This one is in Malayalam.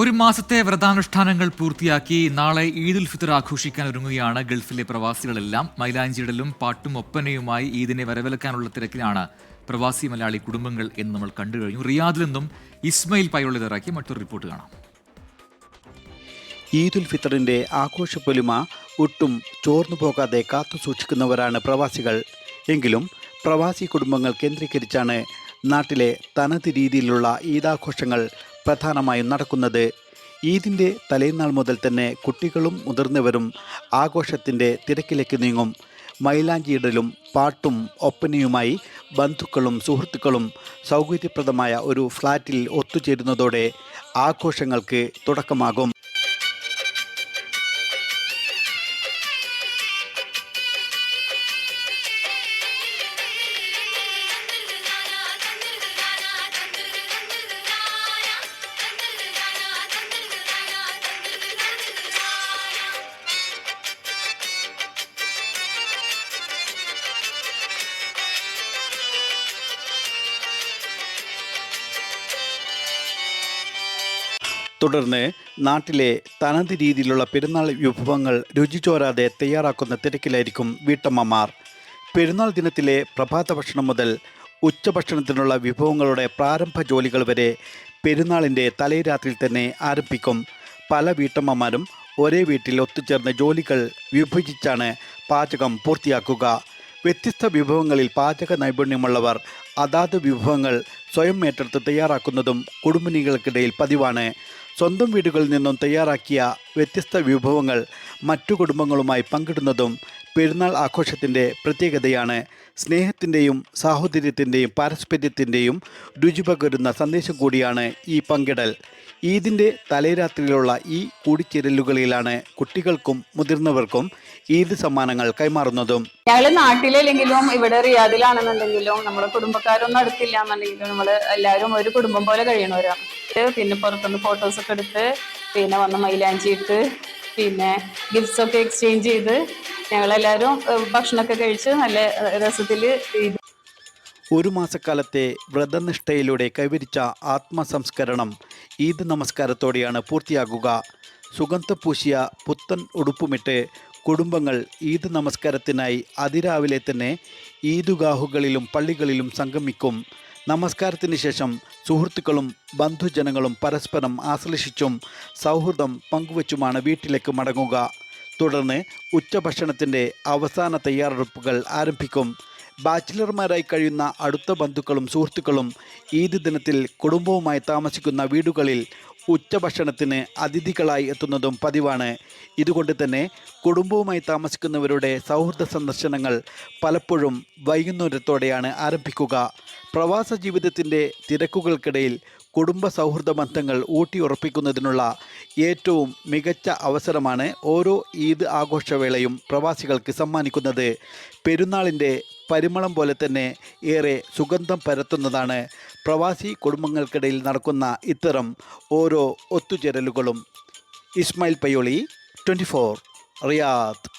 ഒരു മാസത്തെ വ്രതാനുഷ്ഠാനങ്ങൾ പൂർത്തിയാക്കി നാളെ ഈദുൽ ഫിത്തർ ആഘോഷിക്കാൻ ഒരുങ്ങുകയാണ് ഗൾഫിലെ പ്രവാസികളെല്ലാം. മൈലാഞ്ചിടലും പാട്ടും ഒപ്പനയുമായി ഈദിനെ വരവേൽക്കാനുള്ള തിരക്കിലാണ് പ്രവാസി മലയാളി കുടുംബങ്ങൾ എന്ന് നമ്മൾ കണ്ടു കഴിഞ്ഞു. റിയാദിൽ നിന്നും ഇസ്മയിൽ പയോളി തയ്യാറാക്കി മറ്റൊരു റിപ്പോർട്ട് കാണാം. ഈദുൽ ഫിത്തറിന്റെ ആഘോഷ പൊലിമ ഒട്ടും ചോർന്നു പോകാതെ കാത്തു സൂക്ഷിക്കുന്നവരാണ് പ്രവാസികൾ. എങ്കിലും പ്രവാസി കുടുംബങ്ങൾ കേന്ദ്രീകരിച്ചാണ് നാട്ടിലെ തനത് രീതിയിലുള്ള ഈദാഘോഷങ്ങൾ പ്രധാനമായും നടക്കുന്നത് ഈദിന്റെ തലേന്നാൾ മുതൽ തന്നെ കുട്ടികളും മുതിർന്നവരും ആഘോഷത്തിന്റെ തിരക്കിലേക്ക് നീങ്ങും. മൈലാഞ്ചിയിടലും പാട്ടും ഒപ്പനയുമായി ബന്ധുക്കളും സുഹൃത്തുക്കളും സൗകര്യപ്രദമായ ഒരു ഫ്ലാറ്റിൽ ഒത്തുചേരുന്നതോടെ ആഘോഷങ്ങൾക്ക് തുടക്കമാകും. തുടർന്ന് നാട്ടിലെ തനത് രീതിയിലുള്ള പെരുന്നാൾ വിഭവങ്ങൾ രുചിചോരാതെ തയ്യാറാക്കുന്ന തിരക്കിലായിരിക്കും വീട്ടമ്മമാർ. പെരുന്നാൾ ദിനത്തിലെ പ്രഭാത ഭക്ഷണം മുതൽ ഉച്ചഭക്ഷണത്തിനുള്ള വിഭവങ്ങളുടെ പ്രാരംഭ ജോലികൾ വരെ പെരുന്നാളിന്റെ തലേരാത്രിയിൽ തന്നെ ആരംഭിക്കും. പല വീട്ടമ്മമാരും ഒരേ വീട്ടിൽ ഒത്തുചേർന്ന ജോലികൾ വിഭജിച്ചാണ് പാചകം പൂർത്തിയാക്കുക. വ്യത്യസ്ത വിഭവങ്ങളിൽ പാചക നൈപുണ്യമുള്ളവർ അതാത് വിഭവങ്ങൾ സ്വയം ഏറ്റെടുത്ത് തയ്യാറാക്കുന്നതും കുടുംബിനികൾക്കിടയിൽ പതിവാണ്. സ്വന്തം വീടുകളിൽ നിന്നും തയ്യാറാക്കിയ വ്യത്യസ്ത വിഭവങ്ങൾ മറ്റു കുടുംബങ്ങളുമായി പങ്കിടുന്നതും പെരുന്നാൾ ആഘോഷത്തിന്റെ പ്രത്യേകതയാണ്. സ്നേഹത്തിന്റെയും സാഹോദര്യത്തിന്റെയും പാരസ്പര്യത്തിന്റെയും രുചി പകരുന്ന സന്ദേശം കൂടിയാണ് ഈ പങ്കിടൽ. ഈദിന്റെ തലേരാത്രിയിലുള്ള ഈ കൂടിച്ചേരലുകളിലാണ് കുട്ടികൾക്കും മുതിർന്നവർക്കും ഈദ് സമ്മാനങ്ങൾ കൈമാറുന്നതും. ഞങ്ങൾ നാട്ടിലല്ലെങ്കിലും ഇവിടെ റിയാദിലാണെന്നുണ്ടെങ്കിലും നമ്മുടെ കുടുംബക്കാരൊന്നും അടുത്തില്ല എന്നുണ്ടെങ്കിലും നമ്മൾ എല്ലാവരും ഒരു കുടുംബം പോലെ കഴിയണവരാണ് പിന്നെ പുറത്തുനിന്ന് ഫോട്ടോസ് ഒക്കെ എടുത്ത് പിന്നെ വന്ന് മൈലാഞ്ചി ഇട്ട് പിന്നെ ഗിഫ്റ്റ്സ് ഒക്കെ എക്സ്ചേഞ്ച് ചെയ്ത് ഞങ്ങളെല്ലാവരും ഭക്ഷണമൊക്കെ കഴിച്ച് നല്ല രസത്തിൽ ഒരു മാസക്കാലത്തെ വ്രതനിഷ്ഠയിലൂടെ കൈവരിച്ച ആത്മസംസ്കരണം ഈദ് നമസ്കാരത്തോടെയാണ് പൂർത്തിയാകുക. സുഗന്ധപൂശിയ പുത്തൻ ഉടുപ്പുമിട്ട് കുടുംബങ്ങൾ ഈദ് നമസ്കാരത്തിനായി അതിരാവിലെ തന്നെ ഈദുഗാഹുകളിലും പള്ളികളിലും സംഗമിക്കും. നമസ്കാരത്തിന് ശേഷം സുഹൃത്തുക്കളും ബന്ധുജനങ്ങളും പരസ്പരം ആശ്ലേഷിച്ചും സൗഹൃദം പങ്കുവച്ചുമാണ് വീട്ടിലേക്ക് മടങ്ങുക. തുടർന്ന് ഉച്ചഭക്ഷണത്തിന്റെ അവസാന തയ്യാറെടുപ്പുകൾ ആരംഭിക്കും. ബാച്ചിലർമാരായി കഴിയുന്ന അടുത്ത ബന്ധുക്കളും സുഹൃത്തുക്കളും ഈദ് ദിനത്തിൽ കുടുംബവുമായി താമസിക്കുന്ന വീടുകളിൽ ഉച്ചഭക്ഷണത്തിന് അതിഥികളായി എത്തുന്നതും പതിവാണ്. ഇതുകൊണ്ട് തന്നെ കുടുംബവുമായി താമസിക്കുന്നവരുടെ സൗഹൃദ സന്ദർശനങ്ങൾ പലപ്പോഴും വൈകുന്നേരത്തോടെയാണ് ആരംഭിക്കുക. പ്രവാസ ജീവിതത്തിന്റെ തിരക്കുകൾക്കിടയിൽ കുടുംബ സൗഹൃദ ബന്ധങ്ങൾ ഊട്ടിയുറപ്പിക്കുന്നതിനുള്ള ഏറ്റവും മികച്ച അവസരമാണ് ഓരോ ഈദ് ആഘോഷവേളയും പ്രവാസികൾക്ക് സമ്മാനിക്കുന്നത്. പെരുന്നാളിന്റെ പരിമളം പോലെ തന്നെ ഏറെ സുഗന്ധം പരത്തുന്നതാണ്. പ്രവാസി കുടുംബങ്ങൾക്കിടയിൽ നടക്കുന്ന ഇത്തരം ഓരോ ഒത്തുചേരലുകളും. Ismail Payyoli twenty four Riyadh.